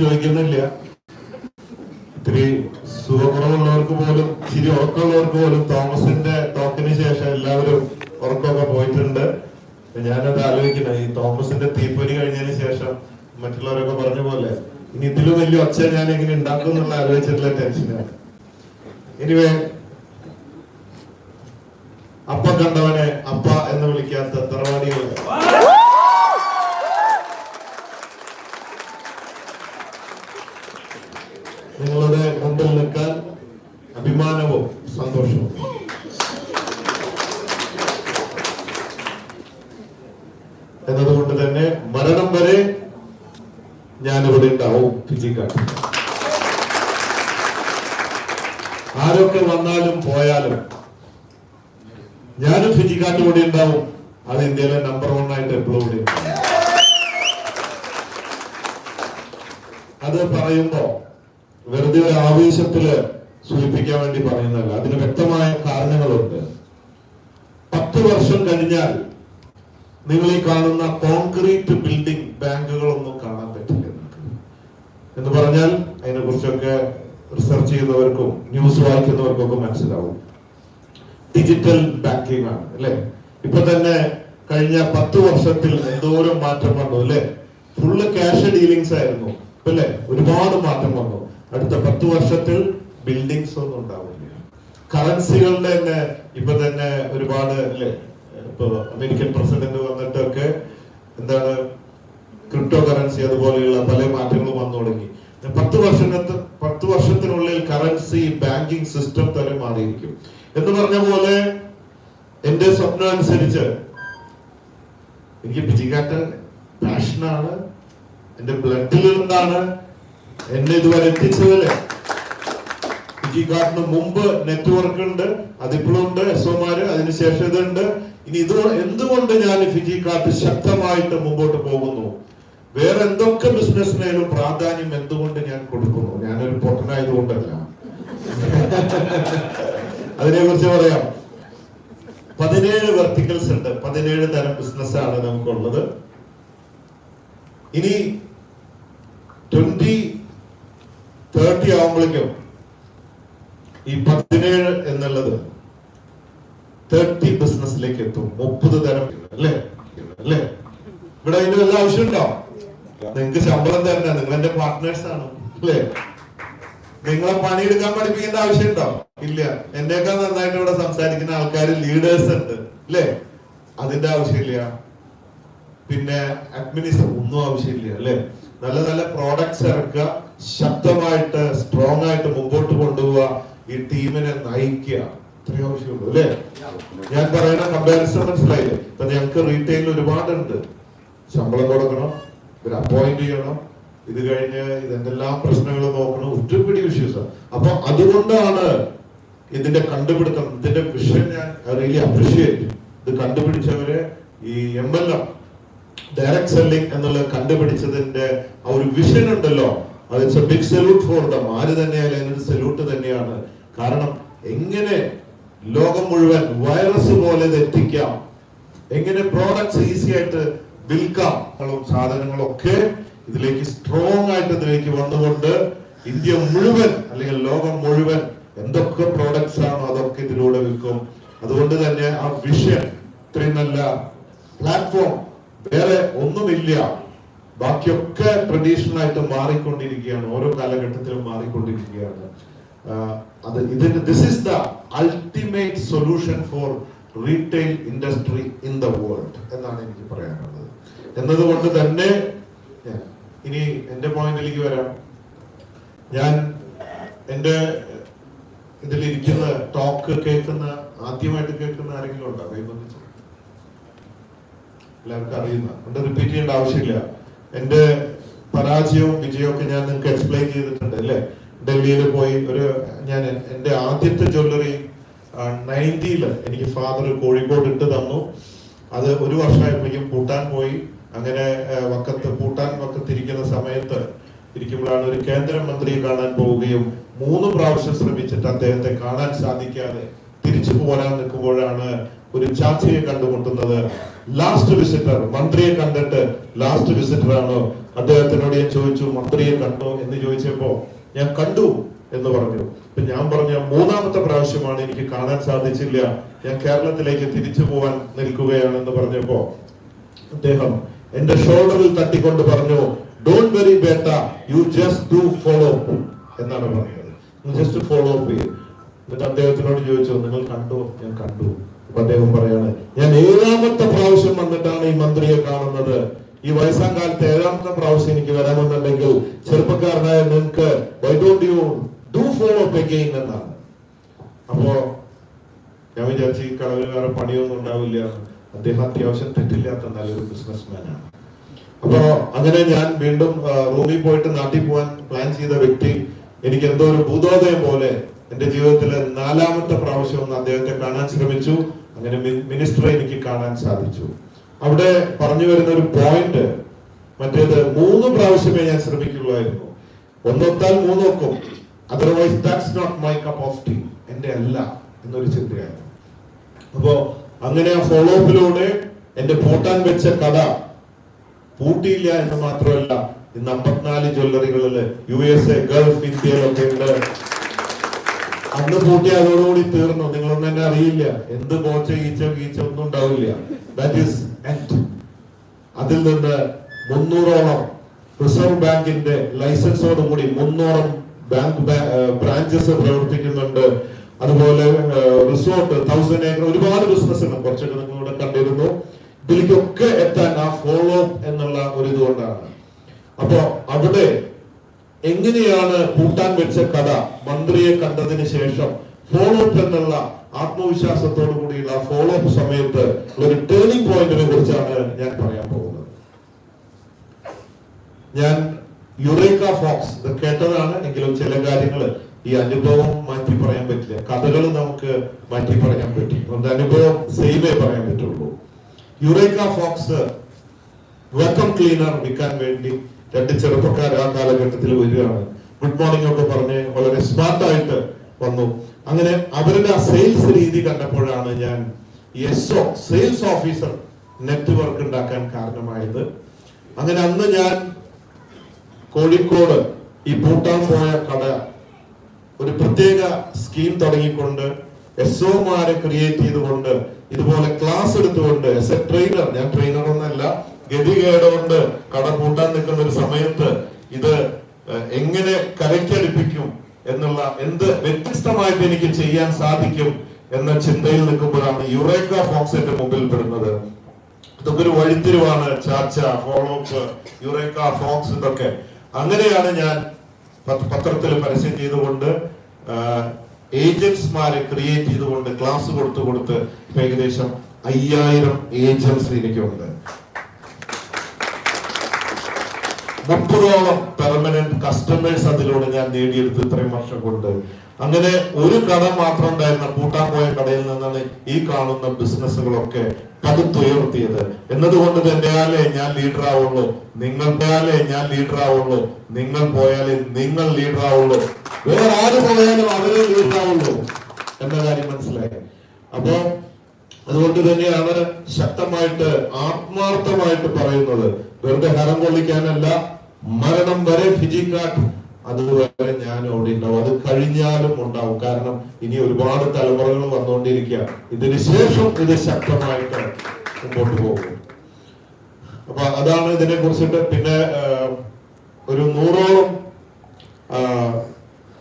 ചോദിക്കുന്നില്ല. ഇത്തിരി സുഖക്കുറവുള്ളവർക്ക് പോലും ചിരി ഉറക്കമുള്ളവർക്ക് പോലും തോമസിന്റെ ടോക്കിന് ശേഷം എല്ലാവരും ഉറക്കമൊക്കെ പോയിട്ടുണ്ട്. ഞാനത് ആലോചിക്കണം ഈ തോമസിന്റെ തീപ്പൊരി കഴിഞ്ഞതിന് ശേഷം മറ്റുള്ളവരൊക്കെ പറഞ്ഞ പോലെ ഇനി ഇതിലും വലിയ ഒച്ച ഞാൻ എങ്ങനെ ഉണ്ടാക്കും എന്നുള്ള ആലോചിച്ചിട്ടുള്ള ടെൻഷനാണ് എനിവേ അപ്പ കണ്ടവനെ അപ്പ എന്ന് വിളിക്കാത്ത തറവാടികളെ നിങ്ങളുടെ മുമ്പിൽ നിൽക്കാൻ അഭിമാനവും സന്തോഷവും. എന്നതുകൊണ്ട് തന്നെ മരണം വരെ ഞാനിവിടെ ഉണ്ടാവും ഫിജിക്കാട്ട് ആരൊക്കെ വന്നാലും പോയാലും ഞാനും ഫിജിക്കാട്ട് കൂടി ഉണ്ടാവും. അത് ഇന്ത്യയിലെ നമ്പർ വൺ ആയിട്ട് എപ്പോഴും കൂടി. അത് പറയുമ്പോ വെറുതെ ഒരു ആവേശത്തിൽ സൂചിപ്പിക്കാൻ വേണ്ടി പറയുന്നതല്ല. അതിന് വ്യക്തമായ കാരണങ്ങളുണ്ട്. പത്ത് വർഷം കഴിഞ്ഞാൽ നിങ്ങൾ ഈ കാണുന്ന കോൺക്രീറ്റ് ബിൽഡിംഗ് ബാങ്കുകളൊന്നും കാണാൻ പറ്റില്ല എന്ന് പറഞ്ഞാൽ അതിനെ കുറിച്ചൊക്കെ റിസർച്ച് ചെയ്യുന്നവർക്കും ന്യൂസ് വായിക്കുന്നവർക്കും ഒക്കെ മനസ്സിലാവും. ഡിജിറ്റൽ ബാങ്കിങ് ആണ് അല്ലെ? ഇപ്പൊ തന്നെ കഴിഞ്ഞ പത്ത് വർഷത്തിൽ എന്തോരം മാറ്റം വന്നു അല്ലെ? ഫുള്ള് ക്യാഷ് ഡീലിങ്സ് ആയിരുന്നു അല്ലെ? ഒരുപാട് മാറ്റം വന്നു. അടുത്ത പത്ത് വർഷത്തിൽ ബിൽഡിങ്സ് ഒന്നും ഉണ്ടാവില്ല. കറൻസികളുടെ തന്നെ ഇപ്പൊ തന്നെ ഒരുപാട് അല്ലേ? ഇപ്പൊ അമേരിക്കൻ പ്രസിഡന്റ് വന്നിട്ടൊക്കെ എന്താണ് ക്രിപ്റ്റോ കറൻസി അതുപോലെയുള്ള പല മാറ്റങ്ങളും വന്നു തുടങ്ങി. പത്ത് വർഷത്തെ പത്ത് വർഷത്തിനുള്ളിൽ കറൻസി ബാങ്കിങ് സിസ്റ്റം തന്നെ മാറിയിരിക്കും. എന്ന് പറഞ്ഞ പോലെ എന്റെ സ്വപ്നം അനുസരിച്ച് എനിക്ക് പിജിക്കാട്ട് പാഷനാണ് എന്റെ ബ്ലഡിലുണ്ടാണ് എന്നെ ഇതുവരെ എത്തിച്ചതല്ലേ കാരണം മുമ്പ് നെറ്റ്വർക്ക് ഉണ്ട് അതിപ്പോഴും ഉണ്ട് എസ് ഒമാര് അതിനുശേഷം ഇതുണ്ട്. ഇനി ഇത് എന്തുകൊണ്ട് ഞാൻ ഫിജി കാർട്ട് ശക്തമായിട്ട് മുമ്പോട്ട് പോകുന്നു? വേറെ എന്തൊക്കെ ബിസിനസ്സിനായാലും പ്രാധാന്യം എന്തുകൊണ്ട് ഞാൻ കൊടുക്കുന്നു? ഞാനൊരു പൊട്ടനായതുകൊണ്ടല്ല. അതിനെ കുറിച്ച് പറയാം. പതിനേഴ് വെർട്ടിക്കൽസ് ഉണ്ട്. പതിനേഴ് തരം ബിസിനസ് ആണ് നമുക്കുള്ളത്. ഇനി ട്വന്റി തേർട്ടി ആവുമ്പോഴേക്കും ഈ പതിനേഴ് എന്നുള്ളത് തേർട്ടി ബിസിനസ്സിലേക്ക് എത്തും. മുപ്പത് തരം അല്ലേ? അല്ലേ? ഇവിടെ അതിന് വല്ല ആവശ്യമുണ്ടോ നിങ്ങൾക്ക് ശമ്പളം തരണ്ട. നിങ്ങൾ എന്റെ പാർട്ട്നേഴ്സ് ആണ്. അല്ലേ? നിങ്ങളെ പണിയെടുക്കാൻ പഠിപ്പിക്കേണ്ട ആവശ്യമുണ്ടോ ഇല്ല. എന്നേക്കാൾ നന്നായിട്ട് ഇവിടെ സംസാരിക്കുന്ന ആൾക്കാർ ലീഡേഴ്സ് ഉണ്ട്. അല്ലേ? അതിന്റെ ആവശ്യമില്ല. പിന്നെ അഡ്മിനിസ്റ്റർ ഒന്നും ആവശ്യമില്ല. അല്ലേ? നല്ല നല്ല പ്രോഡക്ട്സ് ഇറക്കുക. ശക്തമായിട്ട് സ്ട്രോങ് ആയിട്ട് മുമ്പോട്ട് കൊണ്ടുപോവുക ഈ ടീമിനെ നയിക്കുക. ഇത്രയും ആവശ്യമുള്ളൂ അല്ലേ? ഞാൻ പറയുന്ന കമ്പാരിസൺ മനസ്സിലായില്ലേ? ഇപ്പൊ ഞങ്ങൾക്ക് റീറ്റെയിൽ ഒരുപാടുണ്ട്. ശമ്പളം കൊടുക്കണം ഇവർ അപ്പോയിന്റ് ചെയ്യണം ഇത് കഴിഞ്ഞ് ഇതെന്തെല്ലാം പ്രശ്നങ്ങൾ നോക്കണം ഒറ്റപ്പിടി ഇഷ്യൂസ് അപ്പൊ അതുകൊണ്ടാണ് ഇതിന്റെ കണ്ടുപിടുത്തം ഇതിന്റെ വിഷൻ ഞാൻ റിയലി അപ്രീഷിയേറ്റ് ഇത് കണ്ടുപിടിച്ചവര് ഈ M L M direct selling എന്നുള്ളത് കണ്ടുപിടിച്ചതിന്റെ ആ ഒരു വിഷൻ ഉണ്ടല്ലോ. അത് it's a big salute for them ആര് തന്നെയായാലും അതിനൊരു സല്യൂട്ട് തന്നെയാണ്. കാരണം എങ്ങനെ ലോകം മുഴുവൻ വൈറസ് പോലെ എത്തിക്കാം എങ്ങനെ പ്രോഡക്ട്സ് ഈസി ആയിട്ട് വിൽക്കാം സാധനങ്ങളൊക്കെ ഇതിലേക്ക് സ്ട്രോങ് ആയിട്ട് ഇതിലേക്ക് വന്നുകൊണ്ട് ഇന്ത്യ മുഴുവൻ അല്ലെങ്കിൽ ലോകം മുഴുവൻ എന്തൊക്കെ പ്രോഡക്ട്സ് ആണോ അതൊക്കെ ഇതിലൂടെ വിൽക്കും. അതുകൊണ്ട് തന്നെ ആ വിഷൻ ഇത്രയും നല്ല പ്ലാറ്റ്ഫോം വേറെ ഒന്നുമില്ല. ബാക്കിയൊക്കെ ട്രഡീഷണൽ ആയിട്ട് മാറിക്കൊണ്ടിരിക്കുകയാണ്. ഓരോ കാലഘട്ടത്തിലും മാറിക്കൊണ്ടിരിക്കുകയാണ്. അത് ഇതിന്റെ this is the ultimate solution for retail industry in the world എന്നാണ് എനിക്ക് പറയാനുള്ളത്. എന്നതുകൊണ്ട് തന്നെ ഇനി എന്റെ പോയിന്റിലേക്ക് വരാം. ഞാൻ എന്റെ ഇതിലിരിക്കുന്ന ടോക്ക് കേൾക്കുന്ന ആദ്യമായിട്ട് കേൾക്കുന്ന ആരെങ്കിലും ഉണ്ടോ? കൈബന്ധിച്ചു എല്ലാവർക്കും അറിയുന്ന റിപ്പീറ്റ് ചെയ്യേണ്ട ആവശ്യമില്ല. എന്റെ പരാജയവും വിജയവും ഞാൻ നിങ്ങൾക്ക് എക്സ്പ്ലെയിൻ ചെയ്തിട്ടുണ്ട് അല്ലേ? ഡൽഹിയിൽ പോയി ഒരു ഞാൻ എന്റെ ആദ്യത്തെ ജ്വല്ലറി നയന്റിയിൽ എനിക്ക് ഫാദർ കോഴിക്കോട് ഇട്ട് തന്നു. അത് ഒരു വർഷമായപ്പോഴേക്കും പൂട്ടാൻ പോയി. അങ്ങനെ വക്കത്ത് പൂട്ടാൻ വക്കത്തിരിക്കുന്ന സമയത്ത് ഇരിക്കുമ്പോഴാണ് ഒരു കേന്ദ്രമന്ത്രിയെ കാണാൻ പോവുകയും മൂന്ന് പ്രാവശ്യം ശ്രമിച്ചിട്ട് അദ്ദേഹത്തെ കാണാൻ സാധിക്കാതെ തിരിച്ചു പോരാൻ നിൽക്കുമ്പോഴാണ് ഒരു ചാച്ചയെ കണ്ടുമുട്ടുന്നത്. ലാസ്റ്റ് വിസിറ്റർ മന്ത്രിയെ കണ്ടിട്ട് ലാസ്റ്റ് വിസിറ്റർ ആണോ? അദ്ദേഹത്തിനോട് ഞാൻ ചോദിച്ചു മന്ത്രിയെ കണ്ടോ? എന്ന് ചോദിച്ചപ്പോ ഞാൻ കണ്ടു എന്ന് പറഞ്ഞു. ഇപ്പൊ ഞാൻ പറഞ്ഞ മൂന്നാമത്തെ പ്രാവശ്യമാണ് എനിക്ക് കാണാൻ സാധിച്ചില്ല. ഞാൻ കേരളത്തിലേക്ക് തിരിച്ചു പോവാൻ നിൽക്കുകയാണെന്ന് പറഞ്ഞപ്പോ അദ്ദേഹം എന്റെ ഷോൾഡറിൽ തട്ടിക്കൊണ്ട് പറഞ്ഞു don't worry beta you just do follow എന്നാണ് പറഞ്ഞത്. ജസ്റ്റ് ഫോളോ അപ്പ് ചെയ്യും എന്നിട്ട് അദ്ദേഹത്തിനോട് ചോദിച്ചു നിങ്ങൾ കണ്ടോ? ഞാൻ കണ്ടു. അപ്പൊ അദ്ദേഹം പറയാണ് ഞാൻ ഏഴാമത്തെ പ്രാവശ്യം വന്നിട്ടാണ് ഈ മന്ത്രിയെ കാണുന്നത്. ഈ വയസ്സാം കാലത്ത് ഏഴാമത്തെ പ്രാവശ്യം എനിക്ക് വരാമെന്നുണ്ടെങ്കിൽ ചെറുപ്പക്കാരനായ നിങ്ങൾക്ക് why don't you do follow up എന്നാണ്. അപ്പോ ഞാൻ വിചാരിച്ചു ഈ കളവിന് വേറെ പണിയൊന്നും ഉണ്ടാവില്ല. അദ്ദേഹം അത്യാവശ്യം തെറ്റില്ലാത്ത നല്ലൊരു ബിസിനസ്മാനാണ് അപ്പോ അങ്ങനെ ഞാൻ വീണ്ടും റൂമിൽ പോയിട്ട് നാട്ടിൽ പോകാൻ പ്ലാൻ ചെയ്ത വ്യക്തി എനിക്ക് എന്തോ ഒരു ഭൂതോദയം പോലെ എന്റെ ജീവിതത്തിലെ നാലാമത്തെ പ്രാവശ്യം ഒന്ന് അദ്ദേഹത്തെ കാണാൻ ശ്രമിച്ചു. അങ്ങനെ മിനിസ്റ്ററെ എനിക്ക് കാണാൻ സാധിച്ചു. അവിടെ പറഞ്ഞു വരുന്ന ഒരു പോയിന്റ് മറ്റേത് മൂന്ന് പ്രാവശ്യമേ ഞാൻ ശ്രമിക്കുള്ളായിരുന്നു ഒന്നൊത്താൽ മൂന്നൊക്കും otherwise that's not my cup of tea എന്റെ അല്ല എന്നൊരു ചിന്തയായിരുന്നു. അപ്പോ അങ്ങനെ ആ ഫോളോ അപ്പിലൂടെ എന്റെ പൂട്ടാൻ വെച്ച കഥ പൂട്ടിയില്ല എന്ന് മാത്രമല്ല ഇന്ന് അമ്പത്തിനാല് ജ്വല്ലറികളിൽ യു എസ് എ ഗൾഫ് ഇന്ത്യയിലൊക്കെ ഉണ്ട്. അന്ന് പൂട്ടി അതോടുകൂടി തീർന്നു. നിങ്ങളൊന്നും തന്നെ അറിയില്ല. എന്ത് പോച്ച ഈച്ച കീച്ച ഒന്നും ഉണ്ടാവില്ല. ദാറ്റ് ഈസ് എൻഡ് അതിൽ നിന്ന് മുന്നൂറോളം റിസർവ് ബാങ്കിന്റെ ലൈസൻസോട് കൂടി മുന്നൂറം ബാങ്ക് ബ്രാഞ്ചസ് പ്രവർത്തിക്കുന്നുണ്ട്. അതുപോലെ റിസോർട്ട് തൗസൻഡ് ഏക്കർ ഒരുപാട് ബിസിനസ് ഉണ്ട്. കുറച്ചൊക്കെ നിങ്ങളിവിടെ കണ്ടിരുന്നു. ഇതിലേക്കൊക്കെ എത്താൻ ആ ഫോളോ എന്നുള്ള ഒരു ഇതുകൊണ്ടാണ്. അപ്പോ അവിടെ എങ്ങനെയാണ് കൂട്ടാൻ വെച്ച കഥ മന്ത്രിയെ കണ്ടതിന് ശേഷം ഫോളോ അപ്പ് എന്നുള്ള ആത്മവിശ്വാസത്തോടു കൂടിയുള്ള ഫോളോ അപ്പ് സമയത്ത് ഒരു ടേണിംഗ് പോയിന്റിനെ കുറിച്ചാണ് ഞാൻ പറയാൻ പോകുന്നത്. ഞാൻ യുറേക്ക ഫോക്സ് ഇത് കേട്ടതാണ് എങ്കിലും ചില കാര്യങ്ങൾ ഈ അനുഭവം മാറ്റി പറയാൻ പറ്റില്ല. കഥകൾ നമുക്ക് മാറ്റി പറയാൻ പറ്റി. അതുകൊണ്ട് അനുഭവം സെയിമേ പറയാൻ പറ്റുള്ളൂ. യുറേക്ക ഫോക്സ് വെക്കം ക്ലീനർ വിൽക്കാൻ വേണ്ടി രണ്ട് ചെറുപ്പക്കാർ ആ കാലഘട്ടത്തിൽ വരികയാണ്. ഗുഡ് മോർണിംഗ് ഒക്കെ പറഞ്ഞ് വളരെ സ്മാർട്ട് ആയിട്ട് വന്നു. അങ്ങനെ അവരുടെ ആ സെയിൽസ് രീതി കണ്ടപ്പോഴാണ് ഞാൻ എസ്ഒ സെയിൽസ് ഓഫീസർ നെറ്റ്വർക്ക് ഉണ്ടാക്കാൻ കാരണമായത്. അങ്ങനെ അന്ന് ഞാൻ കോഴിക്കോട് ഈ പൂട്ടാൻ പോയ കട ഒരു പ്രത്യേക സ്കീം തുടങ്ങിക്കൊണ്ട് എസ് ഒമാരെ ക്രിയേറ്റ് ചെയ്തുകൊണ്ട് ഇതുപോലെ ക്ലാസ് എടുത്തുകൊണ്ട് എസ് എ ട്രെയിനർ ഞാൻ ട്രെയിനർ ഒന്നല്ല ഗതികേടുകൊണ്ട് കട പൂട്ടാൻ നിൽക്കുന്ന ഒരു സമയത്ത് ഇത് എങ്ങനെ കരയ്ക്കടിപ്പിക്കും എന്നുള്ള എന്ത് വ്യത്യസ്തമായിട്ട് എനിക്ക് ചെയ്യാൻ സാധിക്കും എന്ന ചിന്തയിൽ നിൽക്കുമ്പോഴാണ് യുറേക്ക ഫോക്സിന്റെ മുമ്പിൽ പെടുന്നത്. ഇതൊക്കെ ഒരു വഴിത്തിരിവാണ് ചാർച്ച ഫോളോ അപ്പ് യുറേക്ക ഫോക്സ് ഇതൊക്കെ. അങ്ങനെയാണ് ഞാൻ പത്രത്തിൽ പരസ്യം ചെയ്തുകൊണ്ട് ഏജന്റ്സ്മാരെ ക്രിയേറ്റ് ചെയ്തുകൊണ്ട് ക്ലാസ് കൊടുത്തു കൊടുത്ത് ഏകദേശം അയ്യായിരം ഏജൻസ് എനിക്കുണ്ട് മുപ്പതോളം പെർമനന്റ് കസ്റ്റമേഴ്സ് അതിലൂടെ ഞാൻ നേടിയെടുത്ത് ഇത്രയും വർഷം കൊണ്ട്. അങ്ങനെ ഒരു കട മാത്രം ഉണ്ടായിരുന്ന പൂട്ടാൻ പോയ കടയിൽ നിന്നാണ് ഈ കാണുന്ന ബിസിനസ്സുകളൊക്കെ പടുത്തുയർത്തിയത് എന്നതുകൊണ്ട് തന്നെയാലേ ഞാൻ ലീഡർ ആവുള്ളൂ. നിങ്ങൾ പോയാലേ ഞാൻ ലീഡർ ആവുള്ളൂ. നിങ്ങൾ പോയാലേ നിങ്ങൾ ലീഡർ ആവുള്ളൂ. വേറെ ആര് പോയാലും അവരെ ലീഡർ ആവുള്ളൂ എന്ന കാര്യം മനസ്സിലായി. അപ്പോ അതുകൊണ്ട് തന്നെയാണ് ശക്തമായിട്ട് ആത്മാർത്ഥമായിട്ട് പറയുന്നത് വെറുതെ ഹരം കൊള്ളിക്കാനല്ല മരണം വരെ ഫിജിക്കാട്ട് അതുവരെ ഞാൻ അവിടെ ഉണ്ടാവും അത് കഴിഞ്ഞാലും ഉണ്ടാവും. കാരണം ഇനി ഒരുപാട് തലമുറകൾ വന്നുകൊണ്ടിരിക്കുക. ഇതിന് ശേഷം ഇത് ശക്തമായിട്ട് മുമ്പോട്ട് പോകും. അപ്പൊ അതാണ് ഇതിനെ കുറിച്ചിട്ട് പിന്നെ ഒരു നൂറോളം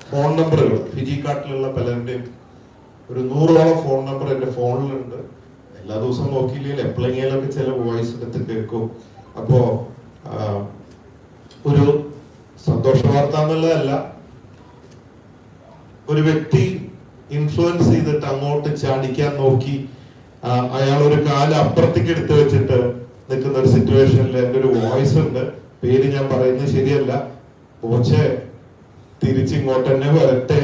ഫോൺ നമ്പറുകൾ. ഫിജി കാട്ടിലുള്ള പലരുടെയും ഒരു നൂറോളം ഫോൺ നമ്പർ എന്റെ ഫോണിലുണ്ട്. എല്ലാ ദിവസവും നോക്കിയില്ലെങ്കിൽ എപ്പോഴെങ്കിലൊക്കെ ചില വോയിസ് എടുത്ത് കേൾക്കും. അപ്പോ ആ, ഒരു സന്തോഷ വാർത്ത എന്നുള്ളതല്ല ഒരു വ്യക്തി ഇൻഫ്ലുവൻസ് ചെയ്തിട്ട് അങ്ങോട്ട് ചാടിക്കാൻ നോക്കി അയാൾ ഒരു കാൽ അപ്പുറത്തേക്ക് എടുത്തു വെച്ചിട്ട് നിൽക്കുന്ന ഒരു സിറ്റുവേഷനിൽ എന്റെ ഒരു വോയിസ് ഉണ്ട്. പേര് ഞാൻ പറയുന്നത് ശരിയല്ല. പക്ഷേ തിരിച്ചിങ്ങോട്ട് തന്നെ വരട്ടെ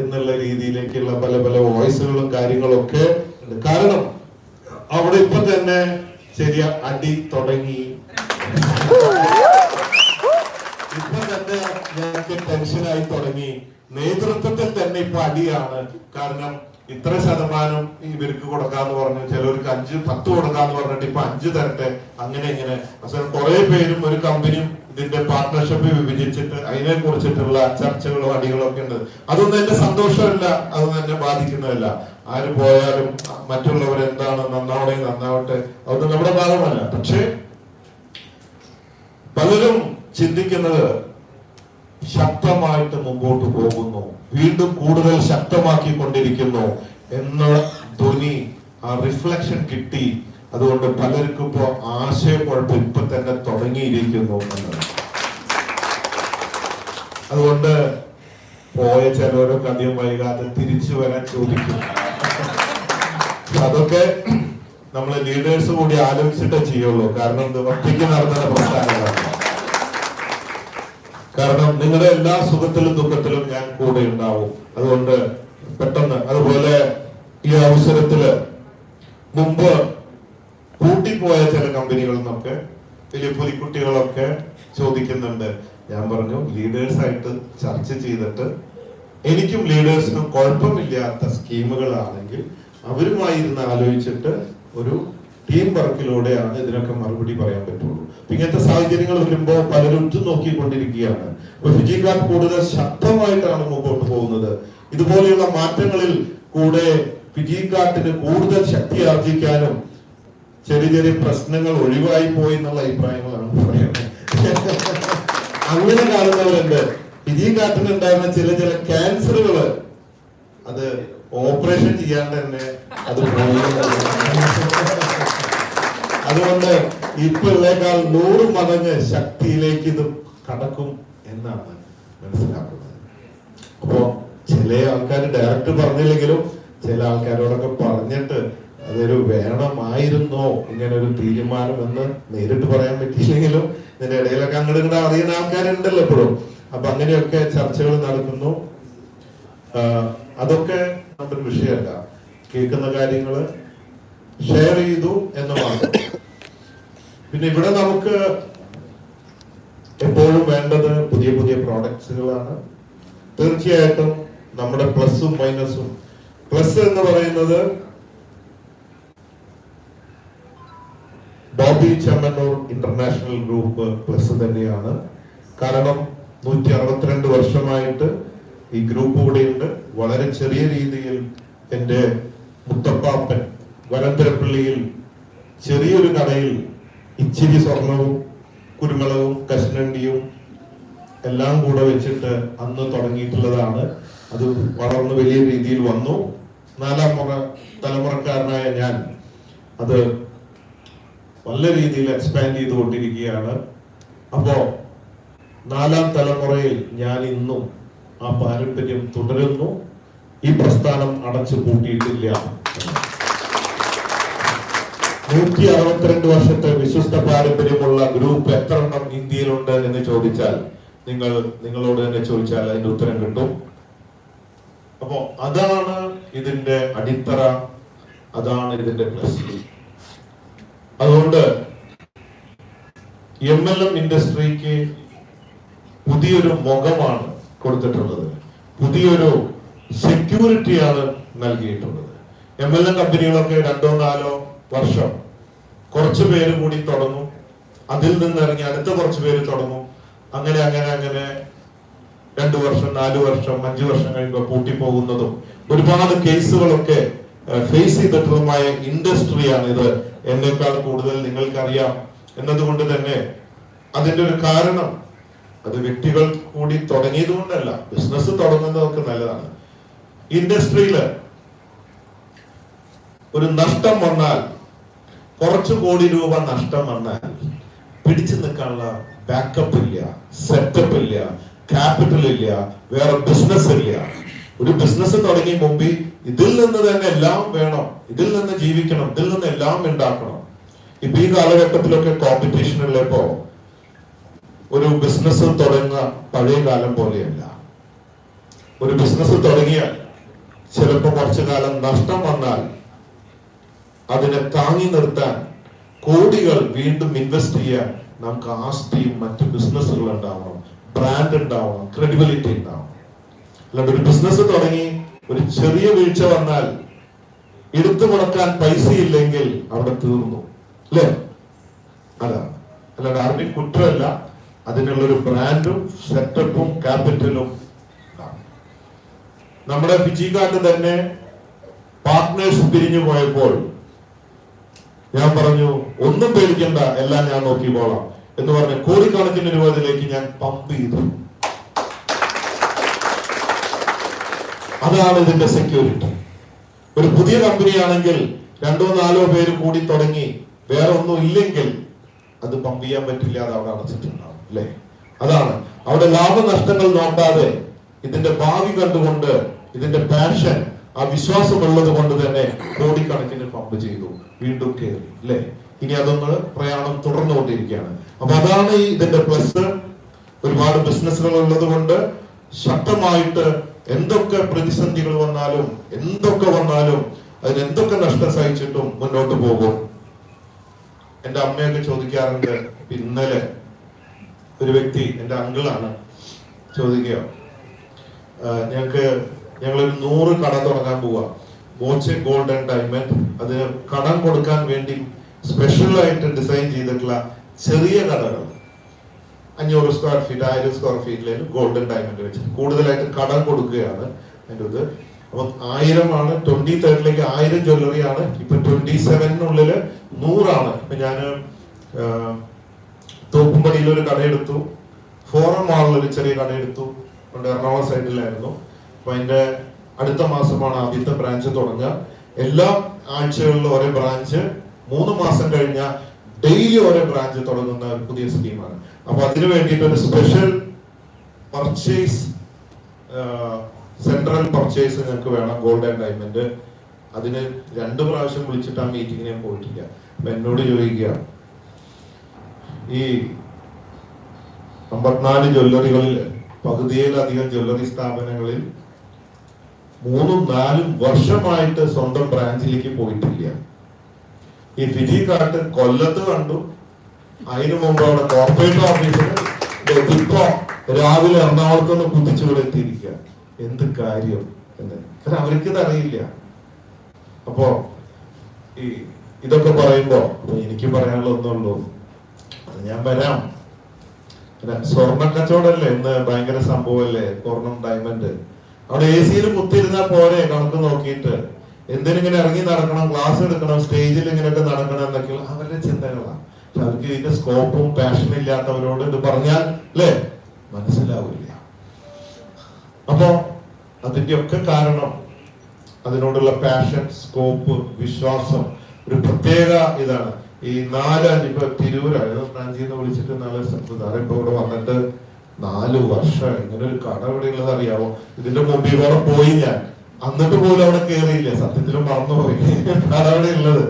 എന്നുള്ള രീതിയിലേക്കുള്ള പല പല വോയിസുകളും കാര്യങ്ങളും ഒക്കെ ഉണ്ട്. കാരണം അവിടെ ഇപ്പൊ തന്നെ ശരിയാ അടി തുടങ്ങി ഇപ്പൊ തന്നെ ഞങ്ങൾക്ക് ടെൻഷനായി തുടങ്ങി. നേതൃത്വത്തിൽ തന്നെ ഇപ്പൊ അടിയാണ്. കാരണം ഇത്ര ശതമാനം ഇവർക്ക് കൊടുക്കാന്ന് പറഞ്ഞു. ചിലവർക്ക് അഞ്ച് പത്ത് കൊടുക്കാന്ന് പറഞ്ഞിട്ട് ഇപ്പൊ അഞ്ച് തരട്ടെ. അങ്ങനെ ഇങ്ങനെ. അവസാനം കുറെ പേരും ഒരു കമ്പനിയും ഇതിന്റെ പാർട്ട്ണർഷിപ്പ് വിഭജിച്ചിട്ട് അതിനെ കുറിച്ചിട്ടുള്ള ചർച്ചകളും അടികളും ഒക്കെ ഉണ്ട്. അതൊന്നും എന്റെ സന്തോഷമല്ല. അതൊന്നും എന്നെ ബാധിക്കുന്നതല്ല. ആര് പോയാലും മറ്റുള്ളവർ എന്താണ് നന്നാവണേ നന്നാവട്ടെ. അതൊന്നും നമ്മുടെ ഭാഗമല്ല. പക്ഷേ പലരും ചിന്തിക്കുന്നത് ശക്തമായിട്ട് മുമ്പോട്ട് പോകുന്നു. വീണ്ടും കൂടുതൽ ശക്തമാക്കിക്കൊണ്ടിരിക്കുന്നു എന്ന ധ്വനി ആ റിഫ്ലക്ഷൻ കിട്ടി. അതുകൊണ്ട് പലർക്കും ഇപ്പോ ആശയക്കുഴപ്പം ഇപ്പൊ തന്നെ തുടങ്ങിയിരിക്കുന്നു എന്നാണ് അതുകൊണ്ട് പോയ ചിലവരൊക്കെ അധികം വൈകാതെ തിരിച്ചു വരാൻ ചോദിക്കും. അതൊക്കെ നമ്മളെ ലീഡേഴ്സ് കൂടി ആലോചിച്ചിട്ടേ ചെയ്യുള്ളൂ. കാരണം ഇത് ഒറ്റയ്ക്ക് നടത്തുന്ന പ്രസ്ഥാനങ്ങളാണ്. കാരണം നിങ്ങളുടെ എല്ലാ സുഖത്തിലും ദുഃഖത്തിലും ഞാൻ കൂടെ ഉണ്ടാവും. അതുകൊണ്ട് പെട്ടെന്ന് അതുപോലെ ഈ അവസരത്തിൽ മുമ്പ് കൂട്ടിപ്പോയ ചില കമ്പനികളിൽ നിന്നൊക്കെ വലിയ പുലിക്കുട്ടികളൊക്കെ ചോദിക്കുന്നുണ്ട്. ഞാൻ പറഞ്ഞു ലീഡേഴ്സ് ആയിട്ട് ചർച്ച ചെയ്തിട്ട് എനിക്കും ലീഡേഴ്സിനും കുഴപ്പമില്ലാത്ത സ്കീമുകളാണെങ്കിൽ അവരുമായി ഇരുന്ന് ആലോചിച്ചിട്ട് ഒരു ടീം വർക്കിലൂടെയാണ് ഇതിനൊക്കെ മറുപടി പറയാൻ പറ്റുള്ളൂ. ഇങ്ങനത്തെ സാഹചര്യങ്ങൾ വരുമ്പോൾ പലരും ഉറ്റുനോക്കിക്കൊണ്ടിരിക്കുകയാണ് അപ്പൊ കാർഡ് കൂടുതൽ ശക്തമായിട്ടാണ് മുമ്പോട്ട് പോകുന്നത്. ഇതുപോലെയുള്ള മാറ്റങ്ങളിൽ കൂടെ ഫിജിക്കാട്ടിന് കൂടുതൽ ശക്തി ആർജിക്കാനും ചെറിയ ചെറിയ പ്രശ്നങ്ങൾ ഒഴിവായി പോയി എന്നുള്ള അഭിപ്രായങ്ങളാണ് പറയുന്നത്. അങ്ങനെ കാണുന്നവരുണ്ട്. ഫിജി കാട്ടിന് ഉണ്ടായിരുന്ന ചില ചില ക്യാൻസറുകൾ അത് ഓപ്പറേഷൻ ചെയ്യാണ്ട് തന്നെ അത് അതുകൊണ്ട് ഇപ്പൊ ഉള്ളേക്കാൾ നൂറ് മടങ്ങ് ശക്തിയിലേക്ക് ഇത് കടക്കും എന്നാണ് മനസ്സിലാക്കുന്നത്. അപ്പോ ചില ആൾക്കാർ ഡയറക്റ്റ് പറഞ്ഞില്ലെങ്കിലും ചില ആൾക്കാരോടൊക്കെ പറഞ്ഞിട്ട് അതൊരു വേണമായിരുന്നോ ഇങ്ങനെ ഒരു തീരുമാനം എന്ന് നേരിട്ട് പറയാൻ പറ്റിയില്ലെങ്കിലും ഇതിന്റെ ഇടയിലൊക്കെ അങ്ങോട്ട് ഇങ്ങോട്ട് അറിയുന്ന ആൾക്കാരുണ്ടല്ലോ എപ്പോഴും അപ്പൊ അങ്ങനെയൊക്കെ ചർച്ചകൾ നടക്കുന്നു. അതൊക്കെ നമ്മുടെ വിഷയമല്ല. കേൾക്കുന്ന കാര്യങ്ങൾ ഷെയർ ചെയ്തു എന്ന് മാത്രം. പിന്നെ ഇവിടെ നമുക്ക് എപ്പോഴും വേണ്ടത് പുതിയ പുതിയ പ്രോഡക്ട്സുകളാണ് തീർച്ചയായിട്ടും നമ്മുടെ പ്ലസും മൈനസും. പ്ലസ് എന്ന് പറയുന്നത് Bobby Chemmanur international group plus തന്നെയാണ്. കാരണം നൂറ്റി അറുപത്തിരണ്ട് വർഷമായിട്ട് ഈ ഗ്രൂപ്പ് കൂടെയുണ്ട്. വളരെ ചെറിയ രീതിയിൽ എന്റെ മുത്തപ്പാപ്പൻ വലന്തരപ്പള്ളിയിൽ ചെറിയൊരു കടയിൽ ഇച്ചിരി സ്വർണവും കുരുമുളകും കഷ്ണണ്ടിയും എല്ലാം കൂടെ വെച്ചിട്ട് അന്ന് തുടങ്ങിയിട്ടുള്ളതാണ്. അത് വളർന്ന് വലിയ രീതിയിൽ വന്നു. നാലാം മുറ തലമുറക്കാരനായ ഞാൻ അത് നല്ല രീതിയിൽ എക്സ്പാൻഡ് ചെയ്തുകൊണ്ടിരിക്കുകയാണ്. അപ്പോ നാലാം തലമുറയിൽ ഞാൻ ഇന്നും ആ പാരമ്പര്യം തുടരുന്നു. ഈ പ്രസ്ഥാനം അടച്ചു പൂട്ടിയിട്ടില്ല. നൂറ്റി അറുപത്തിരണ്ട് വർഷത്തെ വിശ്വസ്ത പാരമ്പര്യമുള്ള ഗ്രൂപ്പ് എത്ര എണ്ണം ഇന്ത്യയിലുണ്ട് എന്ന് ചോദിച്ചാൽ നിങ്ങൾ നിങ്ങളോട് തന്നെ ചോദിച്ചാൽ അതിന്റെ ഉത്തരം കിട്ടും. അപ്പോ അതാണ് ഇതിന്റെ അടിത്തറ അതാണ് ഇതിന്റെ പ്ലസ് അതുകൊണ്ട് എം എൽ എം ഇൻഡസ്ട്രിക്ക് പുതിയൊരു മുഖമാണ് കൊടുത്തിട്ടുള്ളത്. പുതിയൊരു സെക്യൂരിറ്റിയാണ് നൽകിയിട്ടുള്ളത്. എം എൽ എ കമ്പനികളൊക്കെ രണ്ടോ നാലോ വർഷം കുറച്ചു പേര് കൂടി തുടങ്ങും. അതിൽ നിന്ന് ഇറങ്ങി അടുത്ത കുറച്ച് പേര് തുടങ്ങും. അങ്ങനെ അങ്ങനെ അങ്ങനെ രണ്ടു വർഷം നാലു വർഷം അഞ്ചു വർഷം കഴിയുമ്പോൾ പൂട്ടിപ്പോകുന്നതും ഒരുപാട് കേസുകളൊക്കെ ഫേസ് ചെയ്തിട്ടുള്ളതുമായ ഇൻഡസ്ട്രിയാണ് ഇത്. എന്നേക്കാൾ കൂടുതൽ നിങ്ങൾക്കറിയാം. എന്നതുകൊണ്ട് തന്നെ അതിന്റെ ഒരു കാരണം അത് വ്യക്തികൾ കൂടി തുടങ്ങിയത് കൊണ്ടല്ല ബിസിനസ് തുടങ്ങുന്നതൊക്കെ നല്ലതാണ്. ഇൻഡസ്ട്രിയിൽ ഒരു നഷ്ടം വന്നാൽ കുറച്ചു കോടി രൂപ നഷ്ടം വന്നാൽ പിടിച്ചു നിൽക്കാനുള്ള ബാക്കപ്പ് ഇല്ല സെറ്റപ്പ് ഇല്ല ക്യാപിറ്റൽ ഇല്ല വേറെ ബിസിനസ് ഇല്ല. ഒരു ബിസിനസ് തുടങ്ങി മുമ്പിൽ ഇതിൽ നിന്ന് തന്നെ എല്ലാം വേണം ഇതിൽ നിന്ന് ജീവിക്കണം ഇതിൽ നിന്ന് എല്ലാം ഉണ്ടാക്കണം. ഇപ്പൊ ഈ കാലഘട്ടത്തിലൊക്കെ കോമ്പറ്റീഷൻ ഉള്ളപ്പോ ഒരു ബിസിനസ് തുടങ്ങുക പഴയ കാലം പോലെയല്ല. ഒരു ബിസിനസ് തുടങ്ങിയാൽ ചിലപ്പോൾ കുറച്ചു കാലം നഷ്ടം വന്നാൽ അതിനെ താങ്ങി നിർത്താൻ കോടികൾ വീണ്ടും ഇൻവെസ്റ്റ് ചെയ്യാൻ നമുക്ക് ആസ്തിയും മറ്റു ബിസിനസ്സുകൾ ഉണ്ടാവണം. ബ്രാൻഡ് ഉണ്ടാവണം. ക്രെഡിബിലിറ്റി ഉണ്ടാവണം. അല്ലാണ്ട് ഒരു ബിസിനസ് തുടങ്ങി ഒരു ചെറിയ വീഴ്ച വന്നാൽ എടുത്തു മുടക്കാൻ പൈസ ഇല്ലെങ്കിൽ അവിടെ തീർന്നു. അല്ലേ? അതാണ്. അല്ലാണ്ട് ആരുടെയും കുറ്റമല്ല. അതിനുള്ള ഒരു ബ്രാൻഡും സെറ്റപ്പും ക്യാപിറ്റലും. നമ്മുടെ ഫിജിക്കാട്ട് തന്നെ പാർട്ട്നേഴ്സ് തിരിഞ്ഞു പോയപ്പോൾ ഞാൻ പറഞ്ഞു ഒന്നും പേടിക്കണ്ട എല്ലാം ഞാൻ നോക്കിക്കോളാം എന്ന് പറഞ്ഞ് കോടിക്കണക്കിന് രൂപയിലേക്ക് ഞാൻ പമ്പ് ചെയ്തു. അതാണ് ഇതിന്റെ സെക്യൂരിറ്റി ഒരു പുതിയ കമ്പനിയാണെങ്കിൽ രണ്ടോ നാലോ പേര് കൂടി തുടങ്ങി വേറെ ഒന്നും ഇല്ലെങ്കിൽ അത് പമ്പ് ചെയ്യാൻ പറ്റില്ല അത് അവിടെ അടച്ചിട്ടുണ്ടാവും. അല്ലേ? അതാണ്. അവിടെ ലാഭനഷ്ടങ്ങൾ നോക്കാതെ ഇതിന്റെ ഭാവി കണ്ടുകൊണ്ട് ഇതിന്റെ പാഷൻ ആ വിശ്വാസം ഉള്ളത് കൊണ്ട് തന്നെ കോടിക്കണക്കിന് പമ്പ് ചെയ്തു. വീണ്ടും കയറി അല്ലേ? ഇനി അതൊന്ന് പ്രയാണം തുടർന്നുകൊണ്ടിരിക്കുകയാണ്. അപ്പൊ അതാണ് ഈ ഇതിന്റെ പ്ലസ് ഒരുപാട് ബിസിനസ്സുകൾ ഉള്ളത് കൊണ്ട് ശക്തമായിട്ട് എന്തൊക്കെ പ്രതിസന്ധികൾ വന്നാലും എന്തൊക്കെ വന്നാലും അതിന് എന്തൊക്കെ നഷ്ടം സഹിച്ചിട്ടും മുന്നോട്ട് പോകും? എന്റെ അമ്മയൊക്കെ ചോദിക്കാറുണ്ട് ഇന്നലെ ഒരു വ്യക്തി എന്റെ അങ്കിളാണ് ചോദിക്കുക ഞങ്ങൾക്ക് ഞങ്ങളൊരു നൂറ് കട തുടങ്ങാൻ പോവാ. Boche gold and diamond. അതിന് കടം കൊടുക്കാൻ വേണ്ടി സ്പെഷ്യലായിട്ട് ഡിസൈൻ ചെയ്തിട്ടുള്ള ചെറിയ കടകൾ. അഞ്ഞൂറ് സ്ക്വയർ ഫീറ്റ് ആയിരം സ്ക്വയർ ഫീറ്റിലേക്ക് ഗോൾഡൻ ഡയമണ്ട് വെച്ച് കൂടുതലായിട്ട് കടം കൊടുക്കുകയാണ് അതിന്റെ ഇത്. അപ്പം ആയിരമാണ് ട്വന്റി തേർഡിലേക്ക് ആയിരം ജ്വല്ലറി ആണ്. ഇപ്പൊ ട്വന്റി സെവനിനുള്ളിൽ നൂറാണ്. ഇപ്പൊ ഞാൻ തോപ്പുംപടിയിൽ ഒരു കടയെടുത്തു. ഫോറം മാളിൽ ഒരു ചെറിയ കടയെടുത്തു. നമ്മുടെ എറണാകുളം സൈഡിലായിരുന്നു. അപ്പൊ അതിന്റെ അടുത്ത മാസമാണ് ആദ്യത്തെ ബ്രാഞ്ച് തുടങ്ങുക. എല്ലാ ആഴ്ചകളിലും ഓരോ ബ്രാഞ്ച് മൂന്ന് മാസം കഴിഞ്ഞ ഡെയിലി ഓരോ ബ്രാഞ്ച് തുടങ്ങുന്ന ഒരു പുതിയ സ്കീമാണ് അപ്പൊ അതിനു വേണ്ടിയിട്ട് ഒരു സ്പെഷ്യൽ പർച്ചേസ് സെൻട്രൽ പർച്ചേസ് ഞങ്ങൾക്ക് വേണം. ഗോൾഡ് ആൻഡ് ഡയമണ്ട് അതിന് രണ്ട് പ്രാവശ്യം വിളിച്ചിട്ട് ആ മീറ്റിങ്ങിന് പോയിട്ടില്ല. അപ്പൊ എന്നോട് ചോദിക്കുക ഈ അമ്പത്തിനാല് ജ്വല്ലറികളിൽ പകുതിയിലധികം ജ്വല്ലറി സ്ഥാപനങ്ങളിൽ മൂന്നും നാലും വർഷമായിട്ട് സ്വന്തം ബ്രാഞ്ചിലേക്ക് പോയിട്ടില്ല. ഈ ഫിജി കാർട്ട് കൊല്ലത്ത് കണ്ടു. അതിനു മുമ്പ് അവിടെ കോർപ്പറേറ്റ് ഓഫീസിൽ രാവിലെ എറണാകുളത്ത് നിന്ന് കുതിച്ചുകൂടെ എത്തിയിരിക്കുക എന്ത് കാര്യം എന്ന്. കാരണം അവർക്കിത് അറിയില്ല. അപ്പോ ഈ ഇതൊക്കെ പറയുമ്പോ എനിക്ക് പറയാനുള്ള ഒന്നുള്ളൂ ഞാൻ വരാം. സ്വർണ കച്ചവടമല്ലേ? ഇന്ന് ഭയങ്കര സംഭവമല്ലേ? സ്വർണം ഡയമണ്ട് അവിടെ എ സിയിൽ കുത്തിരുന്ന പോലെ കണക്ക് നോക്കിയിട്ട്. എന്തിനിങ്ങനെ ഇറങ്ങി നടക്കണം? ക്ലാസ് എടുക്കണം? സ്റ്റേജിൽ ഇങ്ങനെയൊക്കെ നടക്കണം എന്നൊക്കെയുള്ള അവരുടെ ചിന്തകളാണ്. പക്ഷെ അവർക്ക് ഇതിന്റെ സ്കോപ്പും പാഷനും ഇല്ലാത്തവരോട് ഇത് പറഞ്ഞാൽ അല്ലേ? മനസ്സിലാവില്ല. അപ്പോ അതിന്റെ ഒക്കെ കാരണം അതിനോടുള്ള പാഷൻ സ്കോപ്പ് വിശ്വാസം ഒരു പ്രത്യേക ഇതാണ്. ഈ നാലാണ്ട് ഇപ്പൊ തിരൂരായിരുന്നു ബ്രാഞ്ചിൽ നിന്ന് വിളിച്ചിട്ട് നാല് സംസ്ഥാനം ഇപ്പൊ ഇവിടെ വന്നിട്ട് നാലു വർഷം. ഇങ്ങനെ ഒരു കട ഇവിടെ ഉള്ളത് അറിയാവോ? ഇതിന്റെ മുമ്പിൽ ഇവിടെ പോയി ഞാൻ. എന്നിട്ട് പോലും അവിടെ കേറിയില്ല. സത്യത്തിൽ മറന്നുപോയി കട അവിടെ ഉള്ളത്?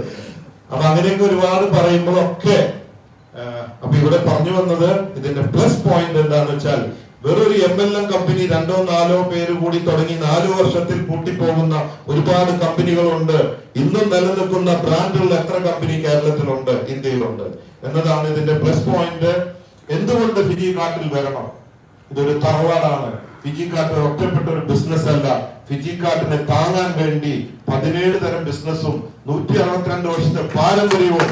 അപ്പൊ അങ്ങനെയൊക്കെ ഒരുപാട് പറയുമ്പോഴൊക്കെ അപ്പൊ ഇവിടെ പറഞ്ഞു വന്നത് ഇതിന്റെ പ്ലസ് പോയിന്റ് എന്താന്ന് വെച്ചാൽ വെറൊരു എം എൽ എം കമ്പനി രണ്ടോ നാലോ പേര് കൂടി തുടങ്ങി നാലു വർഷത്തിൽ പൂട്ടിപ്പോകുന്ന ഒരുപാട് കമ്പനികളുണ്ട്. ഇന്നും നിലനിൽക്കുന്ന ബ്രാൻഡുള്ള എത്ര കമ്പനി കേരളത്തിലുണ്ട്? ഇന്ത്യയിലുണ്ട്. എന്നതാണ് ഇതിന്റെ പ്ലസ് പോയിന്റ് എന്തുകൊണ്ട് ഫിജി കാട്ടിൽ വരണം? ഇതൊരു തറവാടാണ്. ഫിജി കാട്ട് ഒറ്റപ്പെട്ട ഒരു ബിസിനസ് അല്ല. ഫിജി കാട്ടിനെ താങ്ങാൻ വേണ്ടി പതിനേഴ് തരം ബിസിനസ്സും നൂറ്റി അറുപത്തിരണ്ട് വർഷത്തെ പാരമ്പര്യവും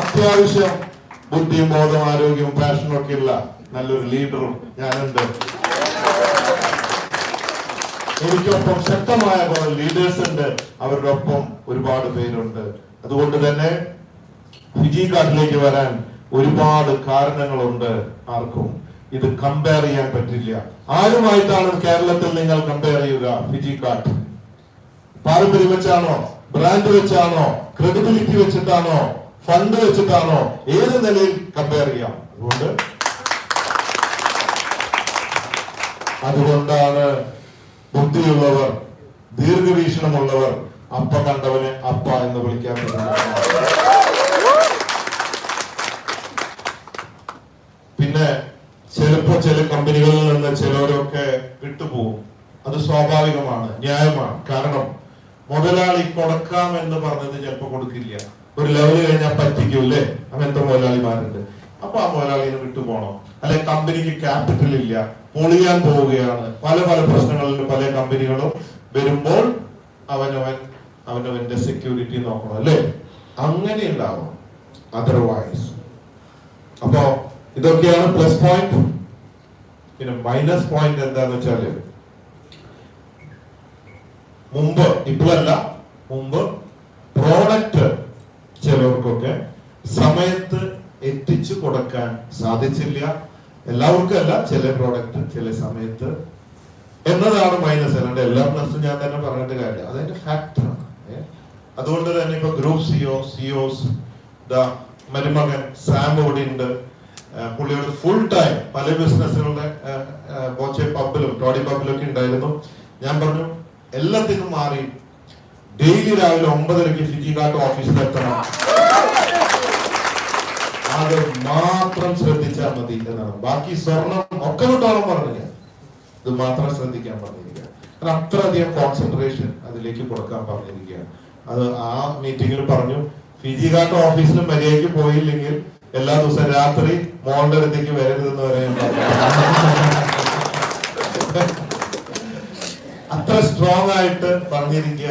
അത്യാവശ്യം ബുദ്ധിയും ബോധവും ആരോഗ്യവും പാഷനും ഒക്കെ ഉള്ള നല്ലൊരു ലീഡറും ഞാനുണ്ട്. എനിക്കൊപ്പം ശക്തമായ കുറെ ലീഡേഴ്സ് ഉണ്ട്. അവരുടെ ഒപ്പം ഒരുപാട് പേരുണ്ട്. അതുകൊണ്ട് തന്നെ ഫിജി കാർഡിലേക്ക് വരാൻ ഒരുപാട് കാരണങ്ങളുണ്ട് ആർക്കും. ഇത് കമ്പയർ ചെയ്യാൻ പറ്റില്ല. ആരുമായിട്ടാണ് കേരളത്തിൽ നിങ്ങൾ കമ്പയർ ചെയ്യുക? ഫിജി കാർഡ് പാരമ്പര്യം വെച്ചാണോ? ബ്രാൻഡ് വെച്ചാണോ? ക്രെഡിബിലിറ്റി വെച്ചിട്ടാണോ? ഫണ്ട് വെച്ചിട്ടാണോ? ഏത് നിലയിൽ കമ്പയർ ചെയ്യാം? അതുകൊണ്ട് അതുകൊണ്ടാണ് ബുദ്ധിയുള്ളവർ ദീർഘവീക്ഷണമുള്ളവർ അപ്പ കണ്ടവനെ അപ്പ എന്ന് വിളിക്കാൻ. പിന്നെ ചിലപ്പോ ചില കമ്പനികളിൽ നിന്ന് ചിലവരൊക്കെ വിട്ടുപോകും അത് സ്വാഭാവികമാണ് ന്യായമാണ്. കാരണം മുതലാളി കൊടുക്കാം എന്ന് പറഞ്ഞത് ചിലപ്പോ കൊടുക്കില്ല. ഒരു ലെവൽ കഴിഞ്ഞാൽ പറ്റിക്കൂല്ലേ അങ്ങനത്തെ മുതലാളിമാരുണ്ട്? അപ്പൊ ആ മുതലാളിനെ വിട്ടുപോകണം അല്ലെ കമ്പനിക്ക് ക്യാപിറ്റൽ ഇല്ല. പൊളിയാൻ പോവുകയാണ്. പല പല പ്രശ്നങ്ങളിൽ പല കമ്പനികളും വരുമ്പോൾ അവനവൻ അവനവന്റെ സെക്യൂരിറ്റി നോക്കണം അല്ലേ അങ്ങനെ ഉണ്ടാവണം അതർവൈസ് അപ്പോ ഇതൊക്കെയാണ് പ്ലസ് പോയിന്റ് പിന്നെ മൈനസ് പോയിന്റ് എന്താന്ന് വെച്ചാൽ മുമ്പ് ഇപ്പോഴല്ല മുമ്പ് പ്രോഡക്റ്റ് ചിലവർക്കൊക്കെ സമയത്ത് എത്തിച്ചു കൊടുക്കാൻ സാധിച്ചില്ല. എല്ലാവർക്കും അല്ല ചില പ്രോഡക്റ്റ് ചില സമയത്ത്. എന്നതാണ് മൈനസ് അല്ലാണ്ട് എല്ലാ പ്ലസും ഞാൻ തന്നെ പറഞ്ഞിട്ട് കാര്യമില്ല അതിന്റെ ഫാക്ടറാണ് അതുകൊണ്ട് തന്നെ ഇപ്പൊ ഗ്രൂപ്പ് സിഒ സിഒസ് മരുമകൻ സാം ഇവിടെ ഉണ്ട്. പുള്ളിയുടെ ഫുൾ ടൈം പല ബിസിനസ്സുകളുടെ പബ്ബിലും ടോഡി പബ്ബിലും ഒക്കെ ഉണ്ടായിരുന്നു. ഞാൻ പറഞ്ഞു എല്ലാത്തിനും മാറി ഡെയിലി രാവിലെ ഒമ്പതരയ്ക്ക് ഫിജിഘാട്ട് ഓഫീസിൽ എത്തണം. അത് മാത്രം ശ്രദ്ധിച്ചാൽ മതി എന്നാണ്. ബാക്കി സ്വർണം ഒക്കെ വിട്ടോളം പറഞ്ഞില്ല. ഇത് മാത്രം ശ്രദ്ധിക്കാൻ പറഞ്ഞിരിക്കുക കാരണം അത്രയധികം കോൺസെൻട്രേഷൻ അതിലേക്ക് കൊടുക്കാൻ പറഞ്ഞിരിക്കുകയാണ്. അത് ആ മീറ്റിംഗിൽ പറഞ്ഞു ഫിജി ഘാട്ട് ഓഫീസിൽ മര്യാദയ്ക്ക് പോയില്ലെങ്കിൽ എല്ലാ ദിവസവും രാത്രി മോളുടെ അടുത്തേക്ക് വരരുതെന്ന് പറയാൻ പറഞ്ഞു. അത്ര സ്ട്രോങ് ആയിട്ട് പറഞ്ഞിരിക്കുക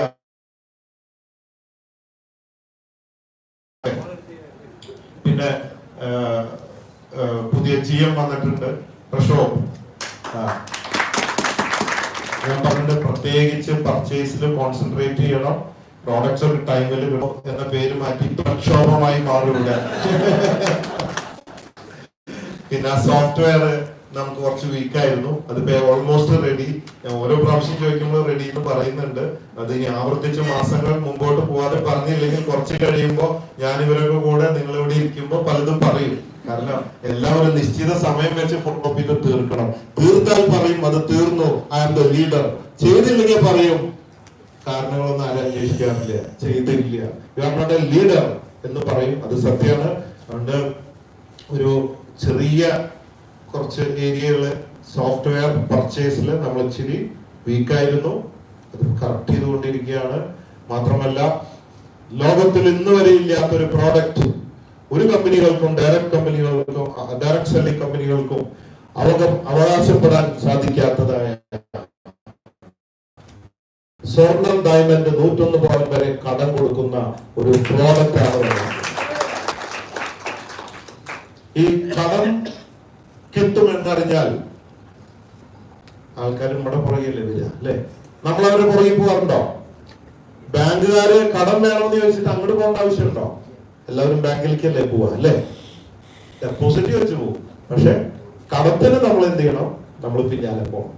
പിന്നെ പുതിയ ജി എം വന്നിട്ടുണ്ട്. പ്രഷോ ഞാൻ പറഞ്ഞിട്ട് പ്രത്യേകിച്ച് പർച്ചേസിൽ കോൺസെൻട്രേറ്റ് ചെയ്യണം. പ്രോഡക്ട്സ് ഒരു ടൈമിൽ എന്ന പേര് മാറ്റി പ്രക്ഷോഭമായി മാറിവിടുക പിന്നെ സോഫ്റ്റ്വെയർ നമുക്ക് കുറച്ച് വീക്ക് ആയിരുന്നു. അതിപ്പോ ഓൾമോസ്റ്റ് റെഡി ഞാൻ ഓരോ പ്രാവശ്യം ചോദിക്കുമ്പോൾ റെഡി എന്ന് പറയുന്നുണ്ട്. അത് ഇനി ആവർത്തിച്ച് മാസങ്ങൾ മുമ്പോട്ട് പോവാതെ പറഞ്ഞില്ലെങ്കിൽ കുറച്ച് കഴിയുമ്പോൾ ഞാൻ ഇവരൊക്കെ കൂടെ നിങ്ങൾ ഇവിടെ ഇരിക്കുമ്പോൾ പലതും പറയും. കാരണം എല്ലാവരും നിശ്ചിത സമയം വെച്ച് ഫോട്ടോപ്പിട്ട് തീർക്കണം. തീർത്താൽ പറയും അത് തീർന്നു. ഐ ആം ദ ലീഡർ ചെയ്തില്ലെങ്കിൽ പറയും കാരണങ്ങളൊന്നും ആരും അന്വേഷിക്കാറില്ല. ചെയ്തില്ല. യു ലീഡർ എന്ന് പറയും. അത് സത്യമാണ്. അതുകൊണ്ട് ഒരു ചെറിയ കുറച്ച് ഏരിയകൾ സോഫ്റ്റ്വെയർ പർച്ചേസിൽ നമ്മൾ ഇച്ചിരി വീക്കായിരുന്നു അത് കറക്റ്റ് ചെയ്തുകൊണ്ടിരിക്കുകയാണ്. മാത്രമല്ല ലോകത്തിൽ ഇന്ന് വരെ ഇല്ലാത്ത ഒരു പ്രോഡക്റ്റ് ഒരു കമ്പനികൾക്കും ഡയറക്ട് കമ്പനികൾക്കും ഡയറക്ട് സെല്ലിംഗ് കമ്പനികൾക്കും അവക അവകാശപ്പെടാൻ സാധിക്കാത്തതായ സ്വർണം ഡയമണ്ട് നൂറ്റൊന്ന് പവൻ വരെ കടം കൊടുക്കുന്ന ഒരു പ്രോഡക്റ്റ് ആണ്. ഈ കടം കിട്ടുമെന്നറിഞ്ഞാൽ ആൾക്കാർ നമ്മുടെ പുറകിലല്ലേ വരിക അല്ലെ? നമ്മൾ അവരുടെ പുറകിൽ പോകാറുണ്ടോ? ബാങ്കുകാര് കടം വേണമെന്ന് ചോദിച്ചിട്ട് അങ്ങോട്ട് പോകേണ്ട ആവശ്യമുണ്ടോ? എല്ലാവരും ബാങ്കിലേക്കല്ലേ പോവാ അല്ലേ? ഡെപ്പോസിറ്റ് വെച്ച് പോകും പക്ഷെ കടത്തിന് നമ്മൾ എന്ത് ചെയ്യണം? നമ്മൾ പിന്നാലെ പോകണം.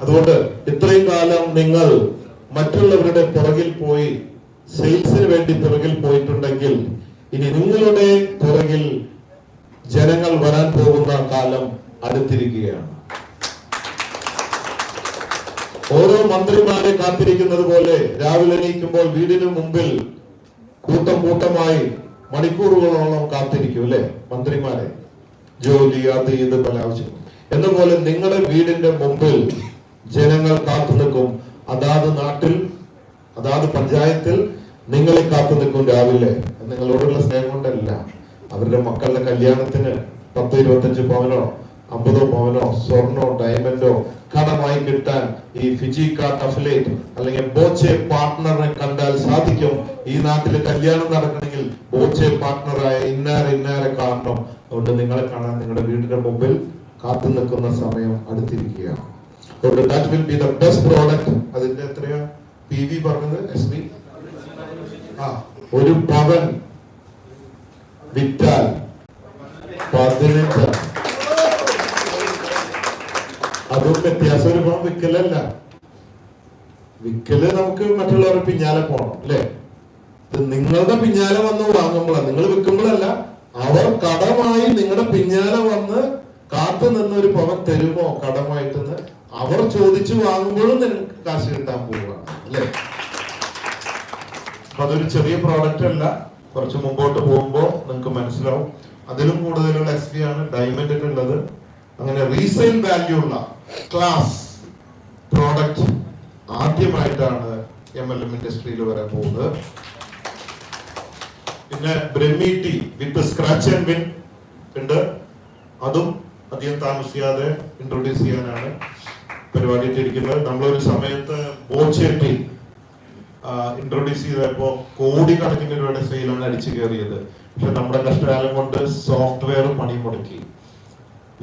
അതുകൊണ്ട് ഇത്രയും കാലം നിങ്ങൾ മറ്റുള്ളവരുടെ പുറകിൽ പോയി സെയിൽസിന് വേണ്ടി പുറകിൽ പോയിട്ടുണ്ടെങ്കിൽ ഇനി നിങ്ങളുടെ പുറകിൽ ജനങ്ങൾ വരാൻ പോകുന്ന കാലം അടുത്തിരിക്കുകയാണ്. ഓരോ മന്ത്രിമാരെ കാത്തിരിക്കുന്നത് പോലെ രാവിലെ എണീക്കുമ്പോൾ വീടിന് മുമ്പിൽ കൂട്ടം കൂട്ടമായി മണിക്കൂറുകളോളം കാത്തിരിക്കും അല്ലെ? മന്ത്രിമാരെ ജോലി അത് ഇത് പല ആവശ്യം എന്നപോലെ നിങ്ങളുടെ വീടിന്റെ മുമ്പിൽ ജനങ്ങൾ കാത്തു നിൽക്കും. അതാത് നാട്ടിൽ അതാത് പഞ്ചായത്തിൽ നിങ്ങളെ കാത്തു നിൽക്കും രാവിലെ. നിങ്ങളോടുള്ള സ്നേഹം കൊണ്ടല്ല. അവരുടെ മക്കളുടെ കല്യാണത്തിന് പത്ത് ഇരുപത്തഞ്ച് പവനോ അമ്പതോ പവനോ സ്വർണോ ഡയമണ്ടോ കടമായി കിട്ടാൻ ഈ ഫിജി അഫിലേറ്റ് അല്ലെങ്കിൽ ബോച്ചെ പാർട്ട്ണറെ കണ്ടാൽ സാധിക്കും. ഈ നാട്ടിൽ കല്യാണം നടക്കണമെങ്കിൽ ബോച്ചെ പാർട്ട്ണറായ ഇന്നാരെ ഇന്നാരെ കാണണം. അതുകൊണ്ട് നിങ്ങളെ കാണാൻ നിങ്ങളുടെ വീടിന്റെ മുമ്പിൽ കാത്തു നിൽക്കുന്ന സമയം അടുത്തിരിക്കുകയാണ്. That will be the best product അതിന്റെ എത്രയാ? പി വി പറഞ്ഞത് എസ് ബി ആ ഒരു പവൻ. വിറ്റാൽ പതിനഞ്ച് അതും വ്യത്യാസം ഒരു പവൻ വിൽക്കലല്ല വിൽക്കൽ നമുക്ക് മറ്റുള്ളവരുടെ പിന്നാലെ പോകണം അല്ലേ? നിങ്ങളുടെ പിന്നാലെ വന്ന് വാങ്ങുമ്പോഴാണ് നിങ്ങൾ വിൽക്കുമ്പോഴല്ല അവർ കടമായി നിങ്ങളുടെ പിന്നാലെ വന്ന് കാത്തു നിന്ന് ഒരു പവൻ തരുമോ? കടമായിട്ടെന്ന് അവർ ചോദിച്ചു വാങ്ങുമ്പോഴും നിങ്ങൾക്ക് കാശ് കിട്ടാൻ പോവുകയാണ് അല്ലേ? അതൊരു ചെറിയ പ്രോഡക്റ്റ് അല്ല. കുറച്ച് മുമ്പോട്ട് പോകുമ്പോൾ നിങ്ങൾക്ക് മനസ്സിലാവും. അതിലും കൂടുതലുള്ള എസ് പി ആണ് ഡയമണ്ടിനുള്ളത് അങ്ങനെ റീസെയിൽ വാല്യൂ ഉള്ള ക്ലാസ് പ്രോഡക്റ്റ് ആദ്യമായിട്ടാണ് എം എൽ എം ഇൻഡസ്ട്രിയിൽ വരാൻ പോകുന്നത്. പിന്നെ Brahmi tea with scratch and win ഉണ്ട്. അതും അധികം താമസിയാതെ ഇൻട്രൊഡ്യൂസ് ചെയ്യാനാണ് പരിപാടി ഇട്ടിരിക്കുന്നത്. നമ്മളൊരു സമയത്ത് ബോച്ചേട്ടി ഇൻട്രൊഡ്യൂസ് ചെയ്തപ്പോ കോടിക്കണക്കിന് രൂപയുടെ സെയിലാണ് അടിച്ചു കയറിയത്. പക്ഷെ നമ്മുടെ കഷ്ടകാലം കൊണ്ട് സോഫ്റ്റ്വെയർ പണി മുടക്കി.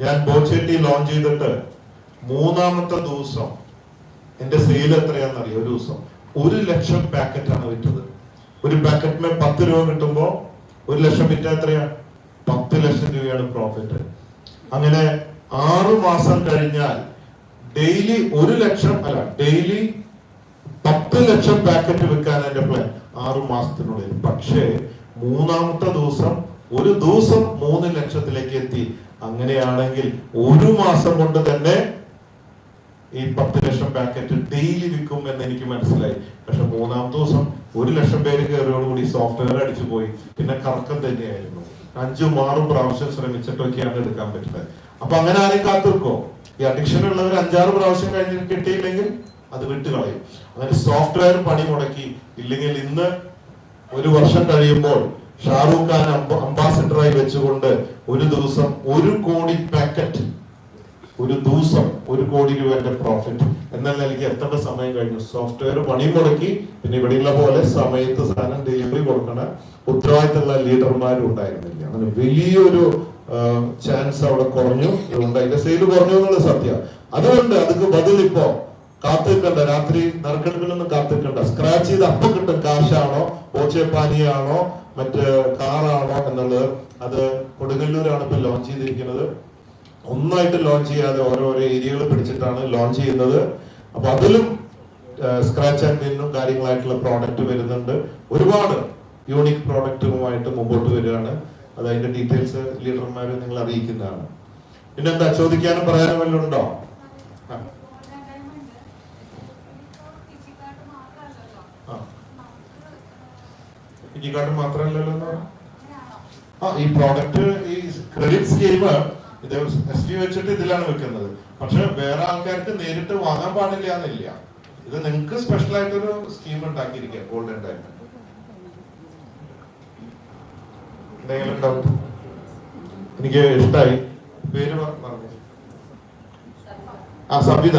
ഞാൻ ബോച്ചേട്ടി ലോഞ്ച് ചെയ്തിട്ട് മൂന്നാമത്തെ ദിവസം എന്റെ സെയിൽ എത്രയാണെന്നറിയോ? ഒരു ദിവസം. ഒരു ലക്ഷം പാക്കറ്റാണ് വിറ്റത്. ഒരു പാക്കറ്റിന് പത്ത് രൂപ കിട്ടുമ്പോ ഒരു ലക്ഷം വിറ്റ എത്രയാ? പത്ത് ലക്ഷം രൂപയാണ് പ്രോഫിറ്റ് അങ്ങനെ ആറു മാസം കഴിഞ്ഞാൽ ഡെയിലി ഒരു ലക്ഷം അല്ല ഡെയിലി പത്ത് ലക്ഷം പാക്കറ്റ് വിൽക്കാൻ എന്റെ പ്ലാൻ ആറു മാസത്തിനുള്ളിൽ. പക്ഷേ മൂന്നാമത്തെ ദിവസം ഒരു ദിവസം മൂന്ന് ലക്ഷത്തിലേക്ക് എത്തി. അങ്ങനെയാണെങ്കിൽ ഒരു മാസം കൊണ്ട് തന്നെ ഈ പത്ത് ലക്ഷം പാക്കറ്റ് ഡെയിലി വിൽക്കും എന്ന് എനിക്ക് മനസ്സിലായി. പക്ഷെ മൂന്നാം ദിവസം ഒരു ലക്ഷം പേര് കയറിയോടുകൂടി സോഫ്റ്റ്വെയർ അടിച്ചു പോയി. പിന്നെ കറക്കം തന്നെയായിരുന്നു. അഞ്ചും ആറും പ്രാവശ്യം ശ്രമിച്ചിട്ടൊക്കെയാണ് എടുക്കാൻ പറ്റുന്നത്. അപ്പൊ അങ്ങനെ ആരെയും കാത്തിർക്കോ ഈ അഡിക്ഷൻ ഉള്ളവർ അഞ്ചാറ് പ്രാവശ്യം കഴിഞ്ഞ് കിട്ടിയില്ലെങ്കിൽ അത് വിട്ടുകളയും. അങ്ങനെ സോഫ്റ്റ്വെയർ പണി മുടക്കി ഇല്ലെങ്കിൽ ഇന്ന് ഒരു വർഷം കഴിയുമ്പോൾ ഷാറൂഖ് ഖാൻ അംബാസിഡറായി വെച്ചുകൊണ്ട് ഒരു ദിവസം ഒരു കോടി പാക്കറ്റ് ഒരു ദിവസം ഒരു കോടി രൂപയുടെ പ്രോഫിറ്റ് എന്നാൽ എനിക്ക് എത്തേണ്ട സമയം കഴിഞ്ഞു? സോഫ്റ്റ്വെയർ പണി മുടക്കി പിന്നെ ഇവിടെയുള്ള പോലെ സമയത്ത് സാധനം ഡെലിവറി കൊടുക്കണ ഉത്തരവാദിത്തമുള്ള ലീഡർമാരും ഉണ്ടായിരുന്നില്ല. അങ്ങനെ വലിയൊരു ചാൻസ് അവിടെ കുറഞ്ഞു. അതുകൊണ്ട് അതിന്റെ സെയിൽ കുറഞ്ഞു എന്നുള്ളത് സത്യം. അതുകൊണ്ട് അതിക്ക് ഇപ്പോ കാത്തിക്കണ്ട രാത്രി നറുക്കെടുപ്പിലൊന്നും കാത്തിരിക്കണ്ട സ്ക്രാച്ച് ചെയ്ത് അപ്പം കിട്ടും. കാശാണോ? ഓച്ചേപ്പാനിയാണോ മറ്റ് കാറാണോ എന്നുള്ളത് അത് കൊടുങ്ങല്ലൂരാണ് ഇപ്പൊ ലോഞ്ച് ചെയ്തിരിക്കുന്നത്. ഒന്നായിട്ട് ലോഞ്ച് ചെയ്യാതെ ഓരോരോ ഏരിയകൾ പിടിച്ചിട്ടാണ് ലോഞ്ച് ചെയ്യുന്നത്. അപ്പൊ അതിലും സ്ക്രാച്ച് ആൻഡ് വിന്നും കാര്യങ്ങളായിട്ടുള്ള പ്രോഡക്റ്റ് വരുന്നുണ്ട്. ഒരുപാട് യൂണിക് പ്രോഡക്റ്റുമായിട്ട് മുമ്പോട്ട് വരികയാണ്. അത് അതിന്റെ ഡീറ്റെയിൽസ് ലീഡർമാരെ നിങ്ങൾ അറിയിക്കുന്നതാണ്. പിന്നെന്താ? ചോദിക്കാനും പറയാനും വല്ലതും ഉണ്ടോ ആ, ആ. ഈ കാർഡ് മാത്രമല്ലല്ലോ? ആ ഈ പ്രോഡക്റ്റ് ഈ ക്രെഡിറ്റ് സ്കീം ഇത് എസ് ടി വെച്ചിട്ട് ഇതിലാണ് വെക്കുന്നത്. പക്ഷെ വേറെ ആൾക്കാർക്ക് നേരിട്ട് വാങ്ങാൻ പാടില്ല എന്നില്ല. ഇത് നിങ്ങൾക്ക് സ്പെഷ്യൽ ആയിട്ടൊരു സ്കീം ഉണ്ടാക്കിയിരിക്കുക ഗോൾഡൻ ഡയമണ്ട് എന്തെങ്കിലും ഡൗട്ട് എനിക്ക് ഇഷ്ടമായി പേര് പറഞ്ഞു. ആ സബിത.